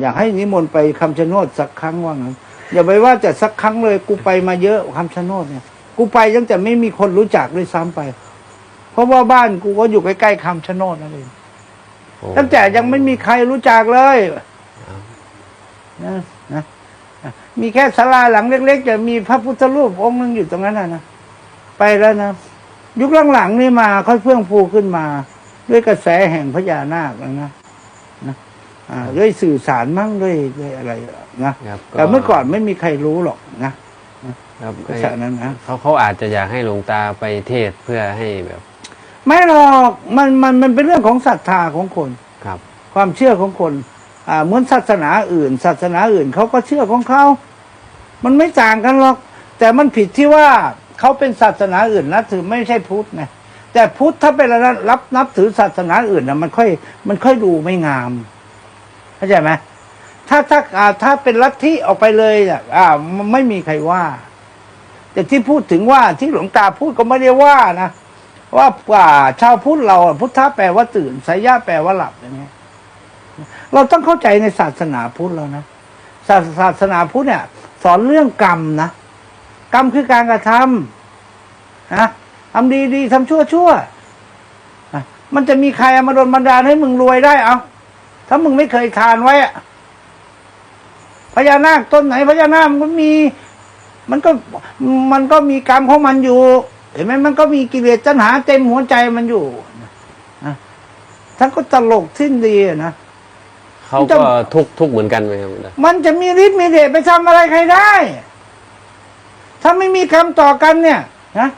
อยากให้นิมนต์ไปคำชะโนดสักครั้งว่างั้นอย่าไปว่าแต่สักครั้งเลยกูไปมาเยอะคำชะโนดเนี่ย กูไปตั้งแต่ไม่มีคนรู้จักด้วยซ้ำไป เพราะว่าบ้านกูก็อยู่ใกล้ๆคำชะโนดนั่นเองโอ้ตั้งแต่ยังไม่มีใครรู้จักเลยนะนะมีแค่ศาลาหลังเล็กๆจะมีพระพุทธรูปองค์หนึงอยู่ตรงนั้นนะนะไปแล้วนะยุคหลังๆนี่มาค่อยเฟื่องฟูขึ้นมา ด้วยกระแสแห่งพญานาคนะนะนะอ่า ด้วยสื่อสารมั่งด้วยด้วยอะไรนะครับแต่เมื่อก่อนไม่มีใครรู้หรอกนะครับกระแสนั้นนะเขาเขาอาจจะอยากให้หลวงตาไปเทศน์เพื่อให้แบบ ไม่หรอกมันมันมันเป็นเรื่องของศรัทธาของคนครับ ความเชื่อของคนอ่าเหมือนศาสนาอื่น ศาสนาอื่นเขาก็เชื่อของเขา มันไม่ต่างกันหรอก แต่มันผิดที่ว่าเขาเป็นศาสนาอื่นนับถือไม่ใช่พุทธนะแต่พุทธถ้าเป็นรับรับนับถือศาสนาอื่นนะมันค่อย มันค่อยดูไม่งาม เข้าใจไหมถ้าถ้าอ่าถ้าเป็นลัทธิออกไปเลยอ่าไม่มีใครว่า แต่ที่พูดถึงว่าที่หลวงตาพูดก็ไม่ได้ว่านะว่าว่าชาวพุทธเราพุทธะแปลว่าตื่นสายะแปลว่าหลับอย่างเงี้ยเราต้องเข้าใจในศาสนาพุทธแล้วนะศาสศาสนาพุทธเนี่ย สอนเรื่องกรรมนะกรรมคือการกระทำนะทำดีดีทำชั่วชั่วมันจะมีใครมาโดนบันดาลให้มึงรวยได้เอา ถ้ามึงไม่เคยทานไว้อะพญานาคต้นไหนพญานาคมันก็มี มันก็มันก็มีกรรมของมันอยู่ เห็นไหมมันก็มีกิเลสตัณหาเต็มหัวใจมันอยู่นะท่านก็ตลกสิ้นดีอะนะเขามันจะก็ทุกข์ทุกข์เหมือนกันไหมครับหลวงตามันจะมีฤทธิ์มีเดชไปทำอะไรใครได้ ถ้าไม่มีคำต่อกันเนี่ยนะ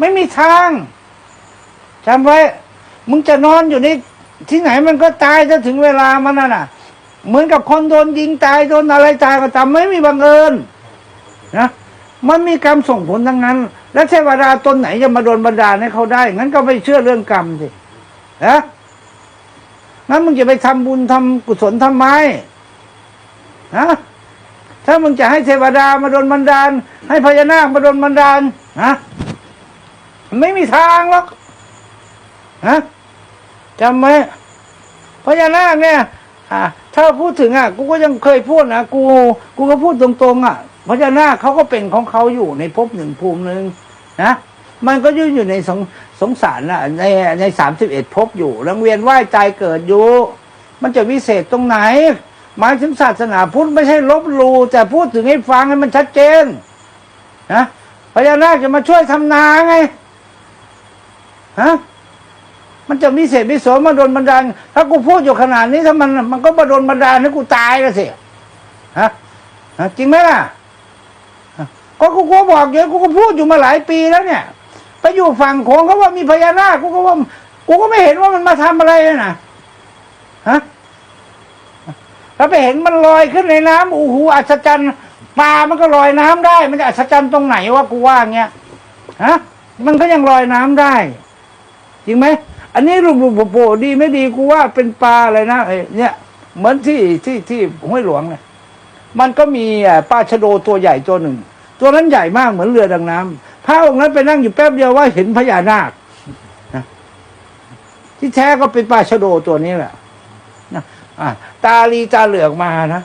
ไม่มีทางจำไว้ มึงจะนอนอยู่ใน ที่ไหนมันก็ตายถ้าถึงเวลามันน่ะนะเหมือนกับคนโดนยิงตายโดนอะไรตายก็ตามไม่มีบังเอิญนะมันมีกรรมส่งผลทั้งนั้น แล้วเทวดาตนไหนจะมาโดนบันดาลให้เขาได้ งั้นก็ไม่เชื่อเรื่องกรรมสินะงั้นมึงจะไปทำบุญทำกุศลทำไมนะถ้ามึงจะให้เทวดามาโดนบันดาล ให้พญานาคมาโดนบันดาลนะไม่มีทางหรอกนะ จำไหมพญานาคเนี่ย อ่า ถ้าพูดถึงอะกูก็ยังเคยพูดนะกูกูก็พูดตรงๆ อะพญานาคเขาก็เป็นของเขาอยู่ในภพหนึ่งภูมิหนึ่งนะมันก็ยืนอยู่ในสงสงสารนะในในสามสิบเอ็ดภพอยู่รังเวียนว่ายตายเกิดอยู่ มันจะวิเศษตรงไหน หมายถึงศาสนาพุทธไม่ใช่ลบลูแต่พูดถึงให้ฟังให้มันชัดเจนนะพญานาคจะมาช่วยทำนาไงฮะ มันจะมีเศษมีโสมมาโดนบันดาลถ้ากูพูดอยู่ขนาดนี้ถ้ามันมันก็มาโดนบันดาลให้กูตายแล้วสิฮะจริงไหมล่ะก็กูก็บอกเยอะกูก็พูดอยู่มาหลายปีแล้วเนี่ย ไปอยู่ฝั่งโขงเขาว่ามีพญานาคกูก็ว่ากูก็ไม่เห็นว่ามันมาทำอะไรเลยนะฮะถ้าไปเห็นมันลอยขึ้นในน้ำโอ้โหอัศจรรย์ปลามันก็ลอยน้ำได้ มันจะอัศจรรย์ตรงไหนวะกูว่าเงี้ยฮะมันก็ยังลอยน้ำได้ จริงไหมอันนี้รูปรูปโผล่ดีไม่ดีกูว่าเป็นปลาอะไรนะเนี่ย เหมือนที่ที่ที่ห้วยหลวงเนี่ยมันก็มีปลาชะโดตัวใหญ่ตัวหนึ่ง ตัวนั้นใหญ่มากเหมือนเรือดังน้ำพระองค์นั้นไปนั่งอยู่แป๊บเดียวว่าเห็นพญานาคนะที่แท้ก็เป็นปลาชะโดตัวนี้แหละนะอะตาลีตาเหลือกมานะ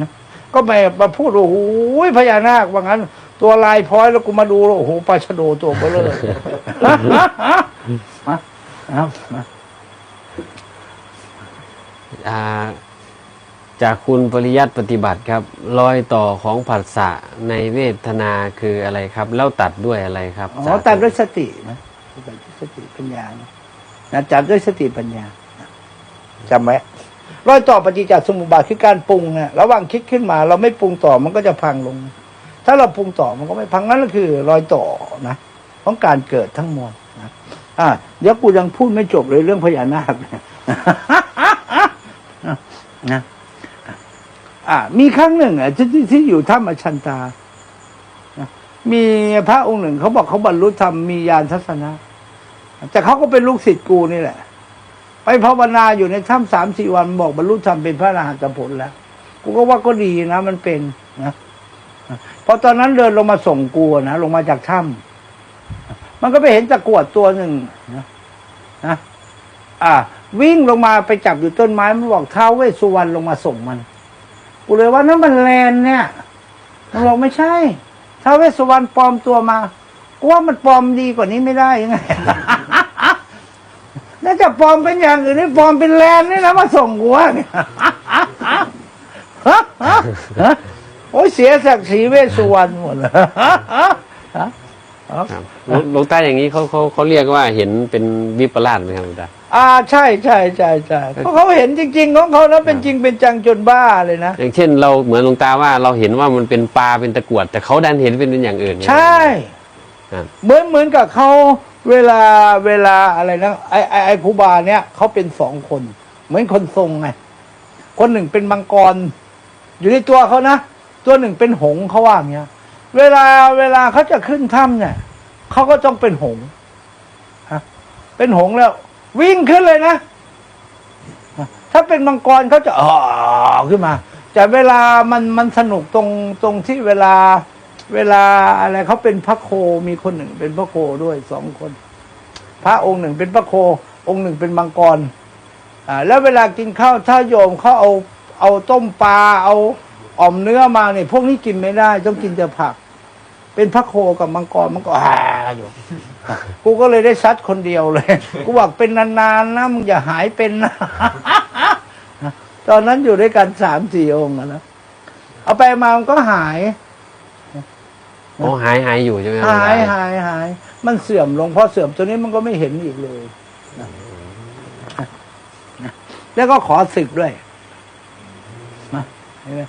นะก็ไม่มาพูดโอ้ยพญานาคว่างั้น ตัวลายพ้อยแล้วกูมาดูโอ้โหปลาชะโดตัวเบลอ มาเอามาอ่าจากคุณปริยัติปฏิบัติครับ รอยต่อของผัสสะในเวทนาคืออะไรครับ แล้วตัดด้วยอะไรครับอ๋อสาธุตัดด้วยสตินะตัดด้วยสติปัญญานะนะจับด้วยสติปัญญานะจำไว้รอยต่อปฏิจจสมุปบาทคือการปรุงนะระหว่างคิดขึ้นมา เราไม่ปรุงต่อมันก็จะพังลง ถ้าเราปรุงต่อมันก็ไม่พังนั่นก็คือ รอยต่อนะของการเกิดทั้งมวลนะ อ่าเดี๋ยวกูยังพูดไม่จบเลยเรื่องพญานาคเนี่ยนะอ่ามีครั้งหนึ่งอะที่ที่อยู่ถ้ำอชันตา มีพระองค์หนึ่งเขาบอกเขาบรรลุธรรมมีญาณทัศนะ แต่เขาก็เป็นลูกศิษย์กูนี่แหละ ไปภาวนาอยู่ในถ้ำสามสี่วันบอกบรรลุธรรมเป็นพระอรหันตผลแล้ว กูก็ว่าก็ดีนะ มันเป็นนะพอตอนนั้นเดินลงมาส่งกูนะลงมาจากถ้ำ มันก็ไปเห็นตะกรวดตัวหนึ่งนะนะอ่า วิ่งลงมาไปจับอยู่ต้นไม้มันบอกเท้าเวสสุวรรณลงมาส่งมันกูเลยว่านั่นมันแลนเนี่ยมันบอกไม่ใช่ท้าเวสสุวรรณปลอมตัวมากูว่ามันปลอมดีกว่านี้ไม่ได้ยังไงน่าจะปลอมเป็นอย่างอื่นนี่ปลอมเป็นแลนนี่นะมาส่งกูว่าเนี่ยฮะฮะฮะโอ้ยเสียศักดิ์ศรีเวสสุวรรณหมดเลย หลวงหลวงตาอย่างนี้เขาเขาเขาเรียกว่าเห็นเป็นวิปลาสไหมครับหลวงตาอ่าใช่ใช่ใช่ใช่เพราะเขาเห็นจริง ๆ ของเขานะเป็นจริงเป็นจังจนบ้าเลยนะอย่างเช่น เราเหมือนหลวงตาว่าเราเห็นว่ามันเป็นปลาเป็นตะกรวด แต่เขาดันเห็นเป็นอย่างอื่น ใช่ครับเหมือนเหมือนกับเขาเวลาเวลาอะไรนะไอไอไอครูบาเนี่ยเขาเป็นสองคน เหมือนคนทรงไงคนหนึ่งเป็นมังกร อยู่ในตัวเขานะตัวหนึ่งเป็นหงส์เขาว่าอย่างเงี้ย เวลาเวลาเขาจะขึ้นถ้ำเนี่ยเขาก็ต้องเป็นหงส์ฮะเป็นหงส์แล้ว วิ่งขึ้นเลยนะ ถ้าเป็นมังกรเขาจะอ๋อขึ้นมา แต่เวลามันมันสนุกตรงตรงที่เวลา เวลาอะไรเขาเป็นพระโคมีคนหนึ่ง เป็นพระโคด้วยสองคน พระองค์หนึ่งเป็นพระโค องค์หนึ่งเป็นมังกรอ่าแล้วเวลากินข้าวถ้าโยมเขาเอาเอาต้มปลาเอา อ่อมเนื้อมาเนี่ยพวกนี้กินไม่ได้ ต้องกินแต่ผัก เป็นพระโคกับมังกรมันก็อ่าอยู่ กูก็เลยได้ซัดคนเดียวเลย กูบอกเป็นนานๆนะมึงอย่าหายเป็นนะตอนนั้นอยู่ด้วยกันสามสี่องค์อะนะเอาไปมามันก็หายอ๋อหายหายอยู่ใช่ไหมครับหายลวงตหายหาย มันเสื่อมลงพอเสื่อมตัวนี้มันก็ไม่เห็นอีกเลยนะนะแล้วก็ขอศึกด้วยนะเห็นไหม